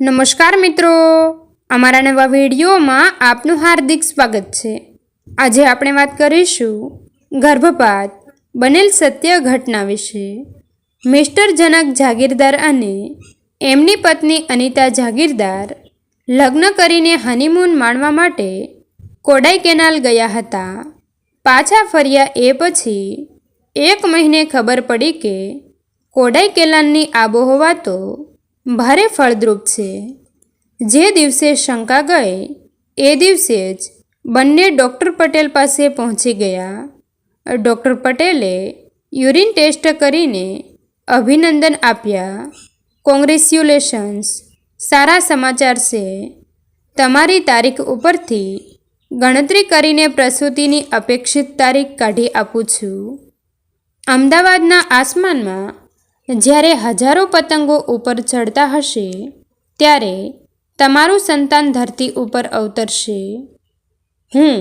નમસ્કાર મિત્રો. અમારા નવા વિડીયોમાં આપનું હાર્દિક સ્વાગત છે. આજે આપણે વાત કરીશું ગર્ભપાત બનેલ સત્ય ઘટના વિશે. મિસ્ટર જનક જાગીરદાર અને એમની પત્ની અનિતા જાગીરદાર લગ્ન કરીને હનીમૂન માણવા માટે કોડાઈ કેનાલ ગયા હતા. પાછા ફર્યા એ પછી એક મહિને ખબર પડી કે કોડાઈ કેનાલની આબોહવા તો ભારે ફળદ્રુપ છે. જે દિવસે શંકા ગઈ, એ દિવસે જ બંને ડૉક્ટર પટેલ પાસે પહોંચી ગયા. ડૉક્ટર પટેલે યુરિન ટેસ્ટ કરીને અભિનંદન આપ્યા. કોંગ્રેચ્યુલેશન્સ સારા સમાચાર છે. તમારી તારીખ ઉપરથી ગણતરી કરીને પ્રસૂતિની અપેક્ષિત તારીખ કાઢી આપું છું. અમદાવાદના આસમાનમાં જ્યારે હજારો પતંગો ઉપર ચડતા હશે, ત્યારે તમારું સંતાન ધરતી ઉપર અવતરશે. હું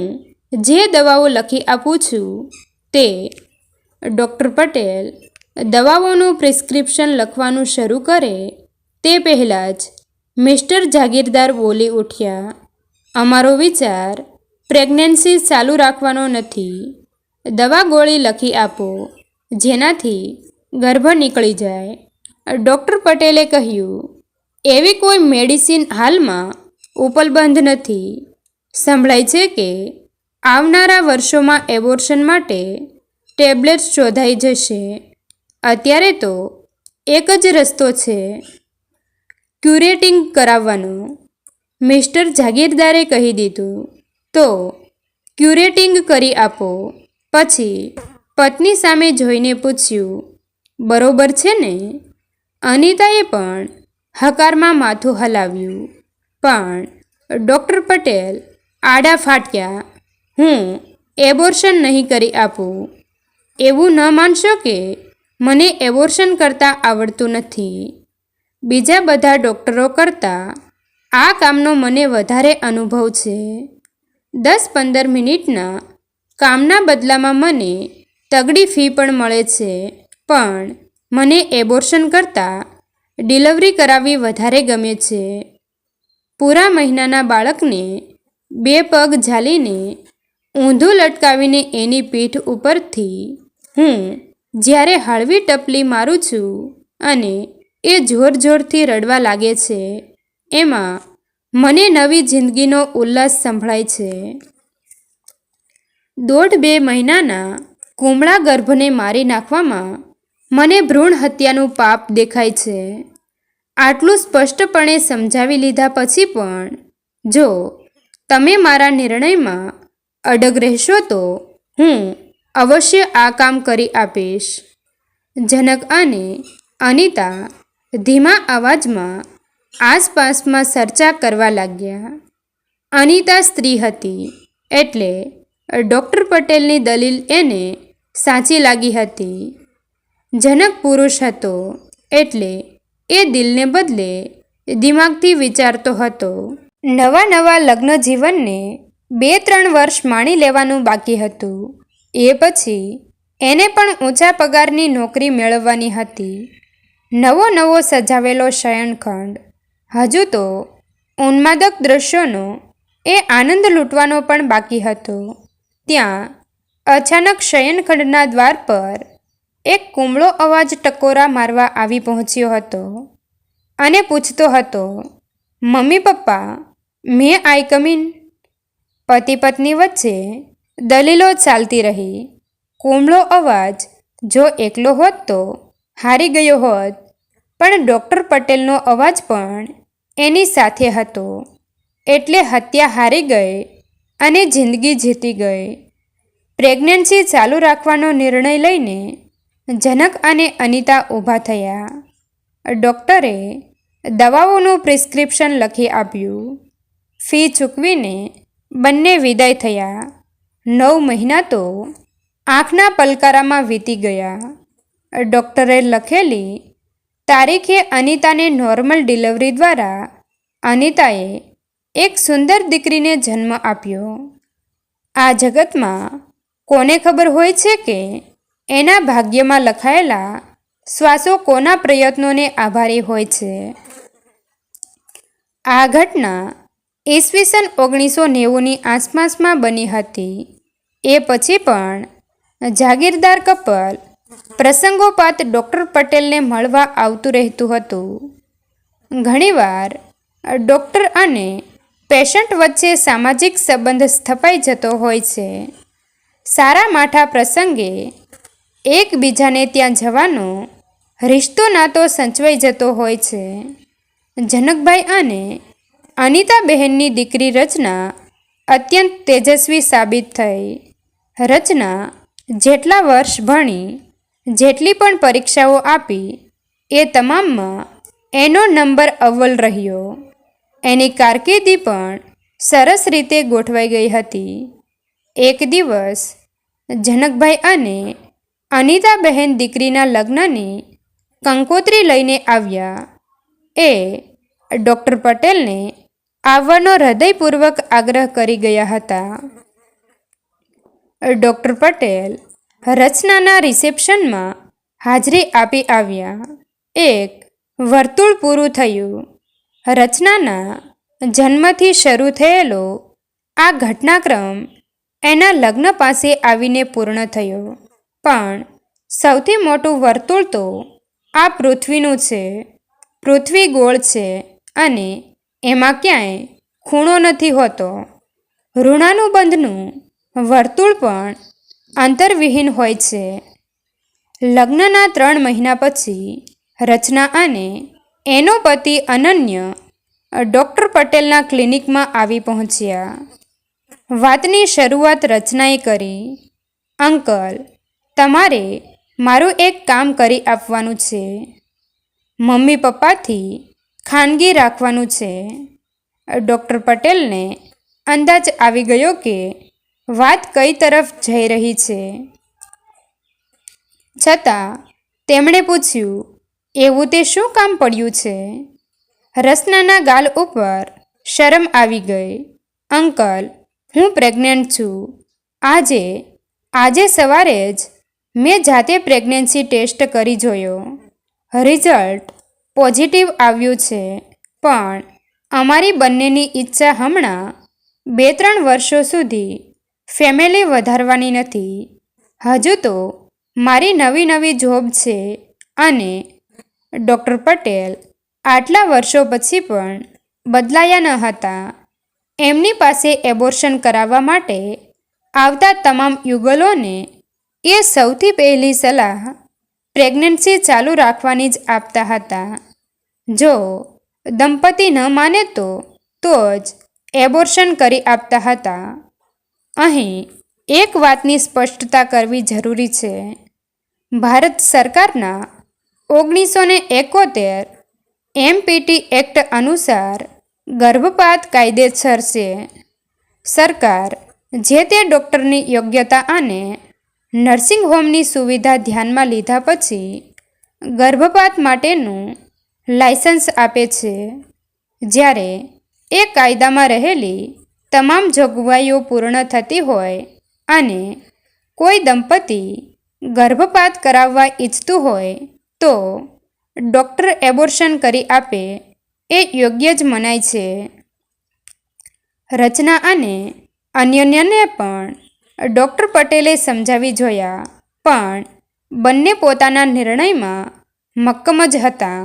જે દવાઓ લખી આપું છું, તે ડૉક્ટર પટેલ દવાઓનું પ્રિસ્ક્રિપ્શન લખવાનું શરૂ કરે, તે પહેલાં જ મિસ્ટર જાગીરદાર બોલી ઉઠ્યા, અમારો વિચાર પ્રેગ્નન્સી ચાલુ રાખવાનો નથી. દવા ગોળી લખી આપો, જેનાથી ગર્ભ નીકળી જાય. ડૉક્ટર પટેલે કહ્યું, એવી કોઈ મેડિસિન હાલમાં ઉપલબ્ધ નથી. સંભળાય છે કે આવનારા વર્ષોમાં એબોર્શન માટે ટેબ્લેટ્સ શોધાઈ જશે. અત્યારે તો એક જ રસ્તો છે ક્યુરેટિંગ કરાવવાનો. મિસ્ટર જાગીરદારે કહી દીધું, તો ક્યુરેટિંગ કરી આપો. પછી પત્ની સામે જોઈને પૂછ્યું બરોબર છે ને? અનિતાએ પણ હકારમાં માથું હલાવ્યું. પણ ડૉક્ટર પટેલ આડા ફાટ્યા, હું એબોર્શન નહીં કરી આપું. એવું ન માનશો કે મને એબોર્શન કરતાં આવડતું નથી. બીજા બધા ડૉક્ટરો કરતાં આ કામનો મને વધારે અનુભવ છે. દસ પંદર મિનિટના કામના બદલામાં મને તગડી ફી પણ મળે છે. પણ મને એબોર્શન કરતાં ડિલિવરી કરાવવી વધારે ગમે છે. પૂરા મહિનાના બાળકને બે પગ ઝાલીને ઊંધું લટકાવીને એની પીઠ ઉપરથી હું જ્યારે હળવી ટપલી મારું છું અને એ જોર જોરથી રડવા લાગે છે, એમાં મને નવી જિંદગીનો ઉલ્લાસ સંભળાય છે. દોઢ બે મહિનાના કુમળા ગર્ભને મારી નાખવામાં મને ભ્રૂણ હત્યાનું પાપ દેખાય છે. આટલું સ્પષ્ટપણે સમજાવી લીધા પછી પણ, જો તમે મારા નિર્ણયમાં અડગ રહેશો તો હું અવશ્ય આ કામ કરી આપીશ. જનક અને અનિતા ધીમા અવાજમાં આસપાસમાં ચર્ચા કરવા લાગ્યા. અનિતા સ્ત્રી હતી એટલે ડૉક્ટર પટેલની દલીલ એને સાચી લાગી હતી. જનક પુરુષ હતો. એટલે એ દિલને બદલે દિમાગથી વિચારતો હતો. નવા નવા લગ્ન જીવનને બે ત્રણ વર્ષ માણી લેવાનું બાકી હતું. એ પછી એને પણ ઊંચા પગારની નોકરી મેળવવાની હતી. નવો નવો સજાવેલો શયનખંડ, હજુ તો ઉન્માદક દ્રશ્યોનો એ આનંદ લૂંટવાનો પણ બાકી હતો. ત્યાં અચાનક શયનખંડના દ્વાર પર એક કુમળો અવાજ ટકોરા મારવા આવી પહોંચ્યો હતો અને પૂછતો હતો, મમ્મી પપ્પા, મેં આઈ કમીન પતિ પત્ની વચ્ચે દલીલો ચાલતી રહી. કુમળો અવાજ, જો એકલો હોત તો હારી ગયો હોત. પણ ડૉક્ટર પટેલનો અવાજ પણ એની સાથે હતો. એટલે હત્યા હારી ગઈ અને જિંદગી જીતી ગઈ. પ્રેગ્નન્સી ચાલુ રાખવાનો નિર્ણય લઈને જનક અને અનિતા ઊભા થયા. ડૉક્ટરે દવાઓનું પ્રિસ્ક્રિપ્શન લખી આપ્યું. ફી ચૂકવીને બંને વિદાય થયા. નવ મહિના તો આંખના પલકારામાં વીતી ગયા. ડૉક્ટરે લખેલી તારીખે અનિતાને નોર્મલ ડિલિવરી દ્વારા અનિતાએ એક સુંદર દીકરીને જન્મ આપ્યો. આ જગતમાં કોને ખબર હોય છે કે એના ભાગ્યમાં લખાયેલા શ્વાસો કોના પ્રયત્નોને આભારી હોય છે? આ ઘટના ઈસવીસન ઓગણીસો નેવુંની આસપાસમાં બની હતી. એ પછી પણ જાગીરદાર કપલ પ્રસંગોપાત ડૉક્ટર પટેલને મળવા આવતું રહેતું હતું. ઘણીવાર ડૉક્ટર અને પેશન્ટ વચ્ચે સામાજિક સંબંધ સ્થપાઈ જતો હોય છે. સારા માઠા પ્રસંગે એકબીજાને ત્યાં જવાનો રિશ્તો નાતો સંચવાઈ જતો હોય છે. જનકભાઈ અને અનિતાબહેનની દીકરી રચના અત્યંત તેજસ્વી સાબિત થઈ. રચના જેટલા વર્ષ ભણી, જેટલી પણ પરીક્ષાઓ આપી, એ તમામમાં એનો નંબર અવ્વલ રહ્યો. એની કારકિર્દી પણ સરસ રીતે ગોઠવાઈ ગઈ હતી. એક દિવસ જનકભાઈ અને અનિતાબહેન દીકરીના લગ્નની કંકોત્રી લઈને આવ્યા. એ ડૉક્ટર પટેલને આવવાનો હૃદયપૂર્વક આગ્રહ કરી ગયા હતા. ડૉક્ટર પટેલ રચનાના રિસેપ્શનમાં હાજરી આપી આવ્યા. એક વર્તુળ પૂરું થયું. રચનાના જન્મથી શરૂ થયેલો આ ઘટનાક્રમ એના લગ્ન પાસે આવીને પૂર્ણ થયો. પણ સૌથી મોટું વર્તુળ તો આ પૃથ્વીનું છે. પૃથ્વી ગોળ છે અને એમાં ક્યાંય ખૂણો નથી હોતો. ઋણાનુબંધનું વર્તુળ પણ અંતરવિહીન હોય છે. લગ્નના ત્રણ મહિના પછી રચના અને એનો પતિ અનન્ય ડૉક્ટર પટેલના ક્લિનિકમાં આવી પહોંચ્યા. વાતની શરૂઆત રચનાએ કરી અંકલ તમારે મારું એક કામ કરી આપવાનું છે. મમ્મી પપ્પાથી ખાનગી રાખવાનું છે. ડૉક્ટર પટેલને અંદાજ આવી ગયો કે વાત કઈ તરફ જઈ રહી છે. છતાં તેમણે પૂછ્યું, એવું તે શું કામ પડ્યું છે? રસનાના ગાલ ઉપર શરમ આવી ગઈ. અંકલ, હું પ્રેગ્નન્ટ છું. આજે આજે સવારે જ મેં જાતે પ્રેગ્નન્સી ટેસ્ટ કરી જોયો. રિઝલ્ટ પોઝિટિવ આવ્યું છે. પણ અમારી બંનેની ઈચ્છા હમણાં બે ત્રણ વર્ષો સુધી ફેમિલી વધારવાની નથી. હજુ તો મારી નવી નવી જોબ છે અને ડૉક્ટર પટેલ આટલા વર્ષો પછી પણ બદલાયા ન હતા. એમની પાસે એબોર્શન કરાવવા માટે આવતા તમામ યુગલોને એ સૌથી પહેલી સલાહ પ્રેગ્નન્સી ચાલુ રાખવાની જ આપતા હતા. જો દંપતી ન માને તો તો જ એબોર્શન કરી આપતા હતા. અહીં એક વાતની સ્પષ્ટતા કરવી જરૂરી છે. ભારત સરકારના ઓગણીસો ને એકોતેર એમપીટી એક્ટ અનુસાર ગર્ભપાત કાયદેસર છે. સરકાર જે તે ડૉક્ટરની યોગ્યતા અને નર્સિંગ હોમની સુવિધા ધ્યાનમાં લીધા પછી ગર્ભપાત માટેનું લાયસન્સ આપે છે. જ્યારે એ કાયદામાં રહેલી તમામ જોગવાઈઓ પૂર્ણ થતી હોય અને કોઈ દંપતી ગર્ભપાત કરાવવા ઈચ્છતું હોય તો ડૉક્ટર એબોર્શન કરી આપે એ યોગ્ય જ મનાય છે. રચના અને અન્યને પણ ડૉક્ટર પટેલે સમજાવી જોયા, પણ બંને પોતાના નિર્ણયમાં મક્કમ જ હતા.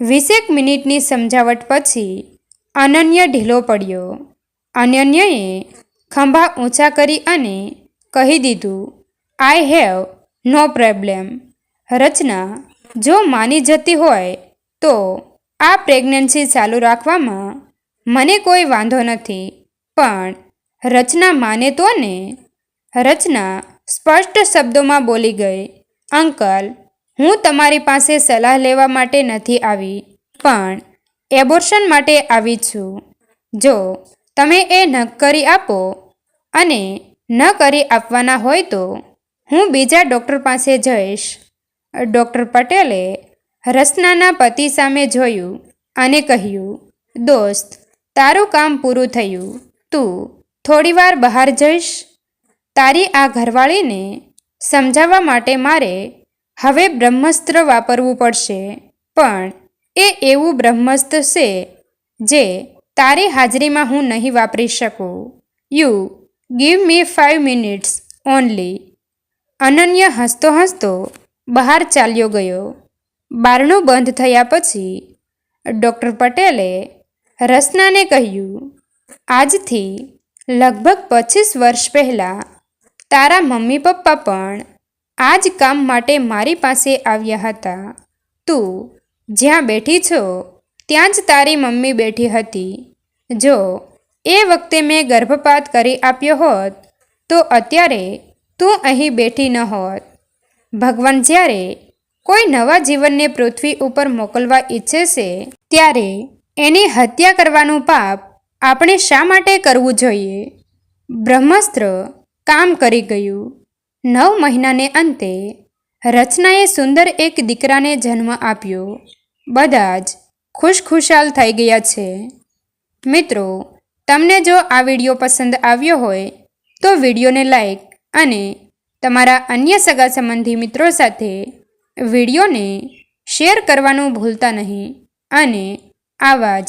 વીસેક મિનિટની સમજાવટ પછી અનન્ય ઢીલો પડ્યો. અનન્યએ ખંભા ઊંચા કરી અને કહી દીધું આઈ હેવ નો પ્રોબ્લેમ રચના, જો માની જતી હોય, તો આ પ્રેગ્નન્સી ચાલુ રાખવામાં મને કોઈ વાંધો નથી, પણ રચના માને તો ને? રચના સ્પષ્ટ શબ્દોમાં બોલી ગઈ, અંકલ, હું તમારી પાસે સલાહ લેવા માટે નથી આવી, પણ એબોર્શન માટે આવી છું. જો તમે એ ન કરી આપો અને ન કરી આપવાના હોય તો હું બીજા ડૉક્ટર પાસે જઈશ. ડૉક્ટર પટેલે રસનાના પતિ સામે જોયું અને કહ્યું, દોસ્ત, તારું કામ પૂરું થયું. તું થોડીવાર બહાર જઈશ? તારી આ ઘરવાળીને સમજાવવા માટે મારે હવે બ્રહ્મસ્ત્ર વાપરવું પડશે. પણ એ એવું બ્રહ્મસ્ત્ર છે જે તારી હાજરીમાં હું નહીં વાપરી શકું. You give me five minutes only. Ananya હસતો હસતો બહાર ચાલ્યો ગયો. બારણું બંધ થયા પછી ડૉક્ટર પટેલે રસનાને કહ્યું, આજથી લગભગ પચીસ વર્ષ પહેલાં તારા મમ્મી પપ્પા પણ આ જ કામ માટે મારી પાસે આવ્યા હતા. તું જ્યાં બેઠી છો, ત્યાં જ તારી મમ્મી બેઠી હતી. જો એ વખતે મેં ગર્ભપાત કરી આપ્યો હોત, તો અત્યારે તું અહીં બેઠી ન હોત. ભગવાન જ્યારે કોઈ નવા જીવનને પૃથ્વી ઉપર મોકલવા ઈચ્છે છે, ત્યારે એની હત્યા કરવાનું પાપ આપણે શા માટે કરવું જોઈએ? બ્રહ્માસ્ત્ર કામ કરી ગયું. નવ મહિનાને અંતે રચનાએ સુંદર એક દીકરાને જન્મ આપ્યો. બધા જ ખુશખુશાલ થઈ ગયા છે. મિત્રો, તમને જો આ વીડિયો પસંદ આવ્યો હોય, તો વિડીયોને લાઈક અને તમારા અન્ય સગા સંબંધી મિત્રો સાથે વિડીયોને શેર કરવાનું ભૂલતા નહીં. અને આવા જ